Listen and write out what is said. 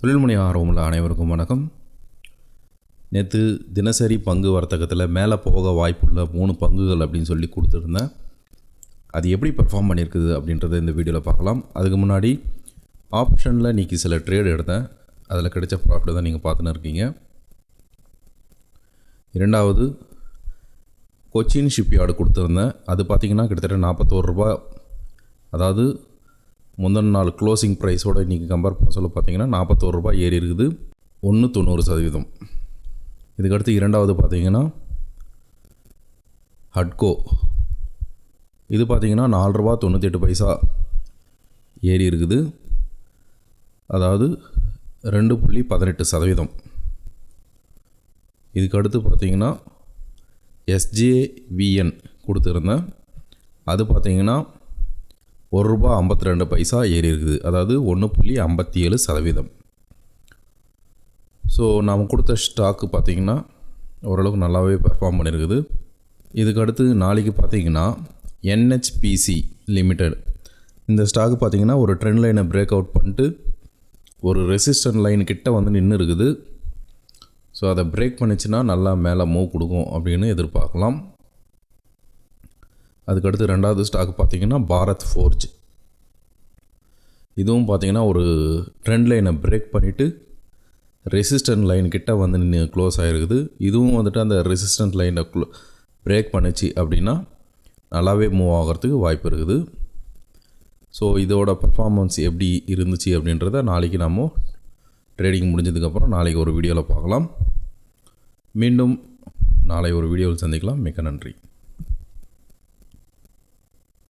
தொழில்முனை ஆர்வமுள்ள அனைவருக்கும் வணக்கம். நேற்று தினசரி பங்கு வர்த்தகத்தில் மேலே போக வாய்ப்புள்ள மூணு பங்குகள் அப்படின்னு சொல்லி கொடுத்துருந்தேன். அது எப்படி பெர்ஃபார்ம் பண்ணியிருக்குது அப்படின்றத இந்த வீடியோவில் பார்க்கலாம். அதுக்கு முன்னாடி ஆப்ஷனில் இன்றைக்கி சில ட்ரேட் எடுத்தேன். அதில் கிடைச்ச ப்ராஃபிட் தான் நீங்கள் பார்த்துன்னு இருக்கீங்க. இரண்டாவது கொச்சின் ஷிப்யார்டு கொடுத்துருந்தேன். அது பார்த்திங்கன்னா கிட்டத்தட்ட நாற்பத்தோரு ரூபா அதாவது முந்தின நாள் க்ளோசிங் ப்ரைஸோடு இன்றைக்கி கம்பேர் பண்ண சொல்ல பார்த்தீங்கன்னா நாற்பத்தோரு ரூபாய் ஏறி இருக்குது. ஒன்று தொண்ணூறு சதவீதம். இதுக்கடுத்து இரண்டாவது பார்த்தீங்கன்னா ஹட்கோ இது பார்த்திங்கன்னா நாலு ரூபா தொண்ணூற்றி எட்டு பைசா ஏறி இருக்குது. அதாவது ரெண்டு புள்ளி பதினெட்டு சதவீதம். இதுக்கு அடுத்து எஸ்ஜேவிஎன் கொடுத்துருந்தேன். அது பார்த்தீங்கன்னா ஒரு ரூபா ஐம்பத்தி ரெண்டு பைசா ஏறி இருக்குது அதாவது ஒன்று புள்ளி ஐம்பத்தி ஏழு சதவீதம். ஸோ நாம் கொடுத்த ஸ்டாக்கு பார்த்திங்கன்னா ஓரளவுக்கு நல்லாவே பெர்ஃபார்ம் பண்ணியிருக்குது. இதுக்கு அடுத்து நாளைக்கு பார்த்தீங்கன்னா என்ஹெச்பிசி லிமிடெட் இந்த ஸ்டாக்கு பார்த்திங்கன்னா ஒரு ட்ரெண்ட் லைனை பிரேக் அவுட் பண்ணிட்டு ஒரு ரெசிஸ்டன்ட் லைன் கிட்ட வந்து நின்று இருக்குது ஸோ அதை பிரேக் பண்ணிச்சுன்னா நல்லா மேலே மூவ் கொடுக்கும் அப்படின்னு எதிர்பார்க்கலாம். அதுக்கடுத்து ரெண்டாவது ஸ்டாக் பார்த்திங்கன்னா பாரத் ஃபோர்ஜ் இதுவும் பார்த்தீங்கன்னா ஒரு ட்ரெண்ட் லைனை பிரேக் பண்ணிவிட்டு ரெசிஸ்டன்ட் லைன் கிட்ட வந்து நின்று க்ளோஸ் ஆகிருக்குது இதுவும் வந்துட்டு அந்த ரெசிஸ்டன்ட் லைனை க்ளோ பிரேக் பண்ணிச்சு அப்படின்னா நல்லாவே மூவ் ஆகிறதுக்கு வாய்ப்பு இருக்குது. ஸோ இதோட பர்ஃபார்மன்ஸ் எப்படி இருந்துச்சு அப்படின்றத நாளைக்கு நம்ம ட்ரேடிங் முடிஞ்சதுக்கப்புறம் நாளைக்கு ஒரு வீடியோவில் பார்க்கலாம். மீண்டும் நாளை ஒரு வீடியோவில் சந்திக்கலாம். மிக்க நன்றி.